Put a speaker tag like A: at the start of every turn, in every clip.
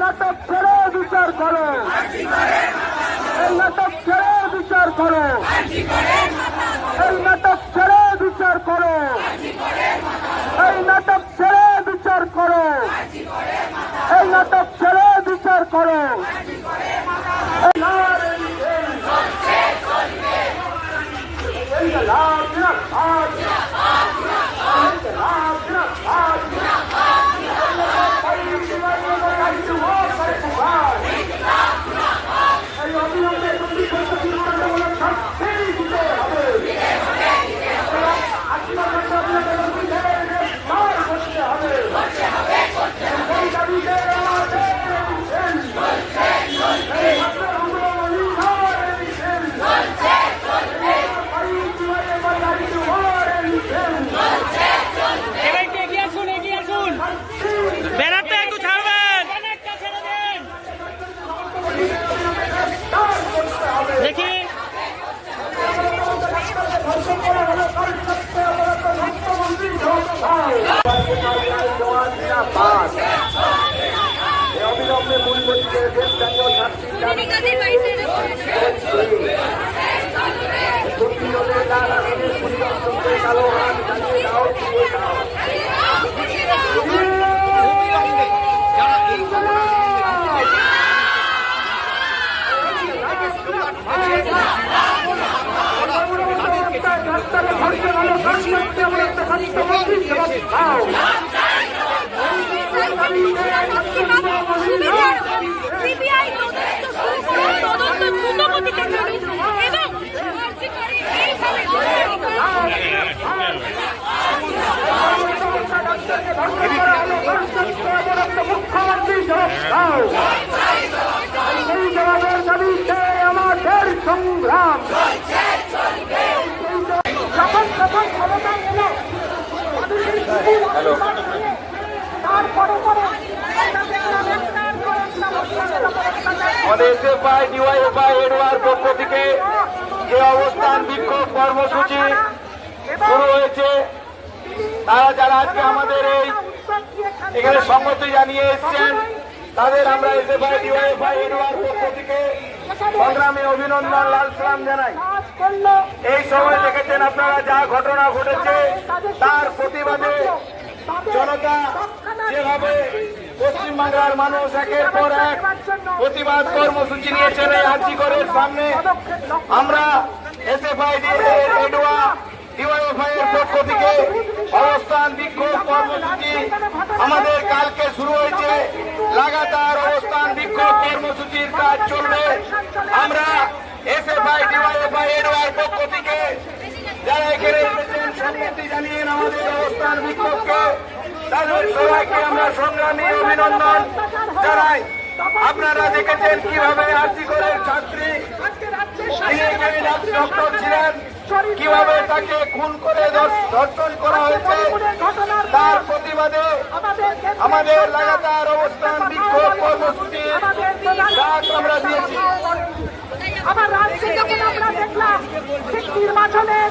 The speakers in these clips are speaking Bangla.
A: নাটক ছেড়ে বিচার করো নাটক ছেড়ে বিচার করো এই নাটক ছেড়ে বিচার করো এই নাটক ছেড়ে বিচার করো এই নাটক ছেড়ে বিচার করো এই নারে নিবেন। এই যে লাভ জিন্দাবাদ। এই যে লাভ জিন্দাবাদ। এই অবিলম্বে তুমি করতে দৃষ্টান্তমূলক শাস্তি দিতে হবে। আজীবন অবিলম্বে তুমি তাদের গ্রেফতার করতে হবে। এই দাবিতে আমাদের দিচ্ছেন। এই ছাত্র আন্দোলন ইনসাফের দিচ্ছেন। এই পরিচয়ে বাজারিত হওয়ার দিচ্ছেন।
B: এবার এগিয়ে আসুন এগিয়ে আসুন ব্যানারটা একটু ছাড়বেন ব্যানারটা ছেড়ে দেন দেখি
A: অবিলম্বে মূলমন্ত্রীকে গ্রেফতারীয় শাস্তি দাবি
C: কাদের বাড়িতে
A: প্রতিরোধে লাল আগুনের পরিদর্শনকে কালো হাত জ্বালিয়ে দাও দিয়ে দাও
C: সিবিআই তদন্ত শুরু করে তদন্ত দ্রুত
A: মুখ্যমন্ত্রী আমাদের
D: আমাদের এসএফআই ডিওয়াইএফআই এডওয়ার পক্ষ থেকে যে অবস্থান বিক্ষোভ কর্মসূচি শুরু হয়েছে, তারা যারা আজকে আমাদের এই এখানে সম্মতি জানিয়ে এসছেন, তাদের আমরা এসএফআই ডিওয়াইএফআই এডওয়ার পক্ষ থেকে সংগ্রামে অভিনন্দন, লাল সালাম জানাই। এই সময় দেখেছেন আপনারা যা ঘটনা ঘটেছে, তার প্রতিবাদে জনতা যেভাবে পশ্চিমবাংলার মানুষ একের পর এক প্রতিবাদ কর্মসূচি নিয়েছেন এই আর্জিকরের সামনে, আমরা এসএফআই এডুয়া ডিওয়াইএফআই এর পক্ষ থেকে অবস্থান বিক্ষোভ কর্মসূচি আমাদের কালকে শুরু হয়েছে। লাগাতার অবস্থান বিক্ষোভ কর্মসূচির কাজ চলবে। আমরা এসএফআই ডিওয়াইএফআই এডুয়ার পক্ষ থেকে যারা এখানে সম্মতি জানিয়ে আমাদের অবস্থান সবাইকে আমরা সংগ্রামী অভিনন্দন জানাই। আপনারা দেখেছেন কীভাবে আর্জি করে ছাত্রী ডক্টর ছিলেন, কীভাবে তাকে খুন করে ধর্ষণ করা হয়েছে, তার প্রতিবাদে আমাদের লাগাতার অবস্থান, বিক্ষোভ, কর্মসূচি আমরা দিয়েছি।
A: আবার নির্বাচনের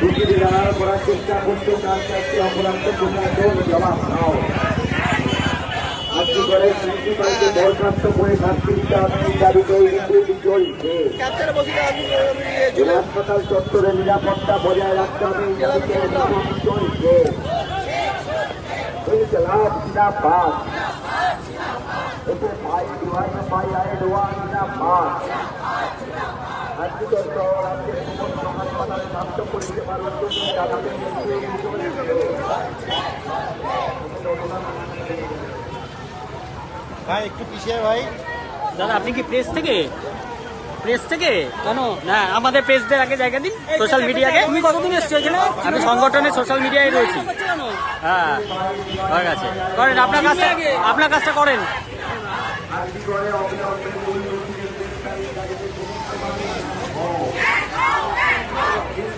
D: দুর্নীতি দাঁড়ান করার চেষ্টা করছ রাষ্ট্রান্তের অপরাধ পূর্ণাঙ্গ জবাব নাও আজকে করে? প্রিন্সিপালকে বরখাস্ত করে শাস্তি দিতে হবে এই দাবিতে মিছিল চলছে। হাসপাতাল চত্বরে নিরাপত্তা বজায় রাখতে হবে এই দাবিতে মিছিল চলছে। ইনকলাব জিন্দাবাদ এতে ভাই দুয়াই ভাই আয় দোয়া জিন্দাবাদ
E: ভাই একটু পিছিয়ে ভাই।
B: দাদা আপনি কি প্রেস থেকে? প্রেস থেকে? কেন? না আমাদের প্রেসদের আগে জায়গা দিন সোশ্যাল মিডিয়াকে তুমি কতদিন এসছো এখানে আমি সংগঠনে সোশ্যাল মিডিয়ায় রয়েছি। হ্যাঁ হয়ে গেছে করেন আপনার কাজটা আপনার কাজটা করেন
A: আজকে করে অবিলম্বে মূল দোষীদের গ্রেফতারি দাবিতে সমস্ত মানুষ ও হিন্দু রাজনৈতিক দলকে
E: ছাত্রজীবী মহিলারা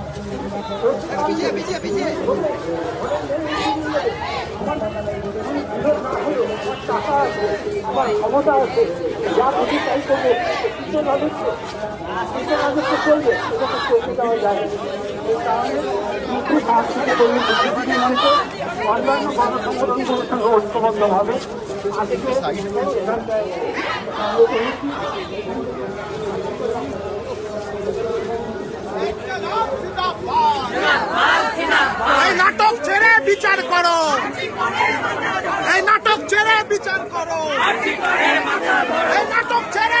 A: আমার ক্ষমতা যা খুশি তাই করব কৃষ্ণ রাজত্ব মঞ্চ অন্যান্য গণসংগঠনগুলোর আজকে
F: এই নাটক ছেড়ে বিচার করো। এই নাটক ছেড়ে বিচার করো। এই নাটক ছেড়ে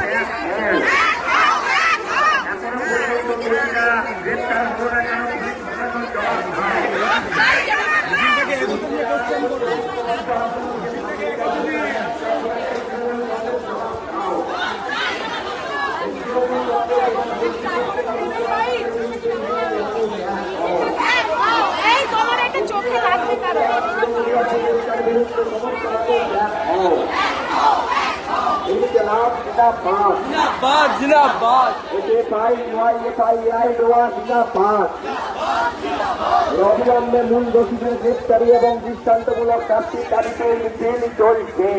A: গ্রেপ্তার হলো না কেন পুলিশ প্রশাসন জবাব দাও
C: এই তোমার একটা চোখে লাগবে কারণ
A: জিন্দাবাদ। জিন্দাবাদ জিন্দাবাদ। এসএফআই ওয়াইএফআই দোয়া জিন্দাবাদ। অবিলম্বে মূল দোষীদের গ্রেপ্তারি এবং দৃষ্টান্তমূলক শাস্তির দাবিতে মিছিল চলছে।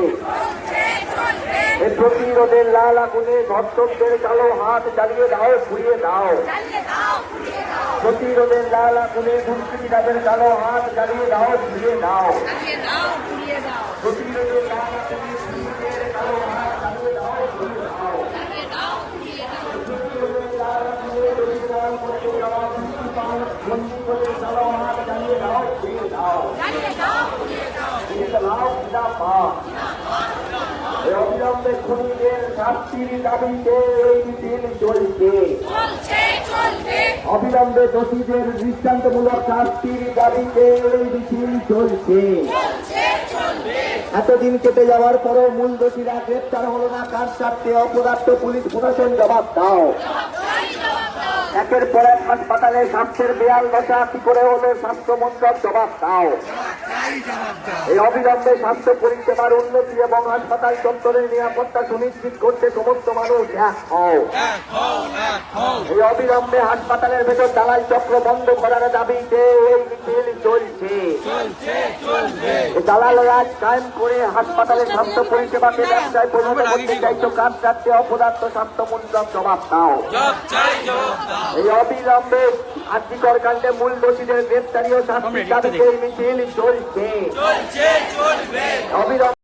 A: এর প্রতিরোধের লাল আগুনে ধর্ষকদের কালো হাত জ্বালিয়ে দাও ঘুরিয়ে দাও। প্রতিরোধের লাল আগুনে দুষ্কৃতীদের কালো হাত জ্বালিয়ে দাও ঘুরিয়ে দাও। প্রতিরোধের লাল আগুনে দুষ্কৃতীদের কালো হাত জ্বালিয়ে দাও ঘুরিয়ে দাও প্রতিরোধের লাল আগুনে দরিদ্রাল করতে যাওয়া দুষ্কৃতী বন্দীদের কালো হাত জ্বালিয়ে দাও ঘুরিয়ে দাও ইনকলাব জিন্দাবাদ এই অবিলম্বে শাস্তির দাবিতে এই মিছিল চলছে। অবিলম্বে দোষীদের দৃষ্টান্তমূলক শাস্তির দাবিতে এই মিছিল চলছে। এতদিন কেটে যাওয়ার পরও মূল দোষীরা গ্রেপ্তার হল না কার স্বার্থে অপদার্থ পুলিশ প্রশাসন জবাব দাও। একের পর এক হাসপাতালে স্বাস্থ্যের বেয়াল দশা কি করে হলো স্বাস্থ্য মন্ত্রক জবাব দাও। এই অবিলম্বে স্বাস্থ্য পরিষেবার উন্নতি এবং হাসপাতাল চত্বরের নিরাপত্তা সুনিশ্চিত করতে সমস্ত মানুষ এক হও। এই অবিলম্বে হাসপাতালের ভেতর দালাল চক্র বন্ধ করার দাবিতে এই মিছিল চলছে। দালাল রাজ কায়েম করে হাসপাতালের স্বাস্থ্য পরিষেবাকে ব্যবসায় পরিণত করতে চাইতো কাজ চাচ্ছে অপদার্থ স্বাস্থ্য মন্ত্রক জবাব দাও। এই অবিলম্বে আর্থিকর কাণ্ডে মূল দোষীদের গ্রেপ্তারি ও শাস্তির দাবিতে এই মিছিল চলছে। অবিলম্বে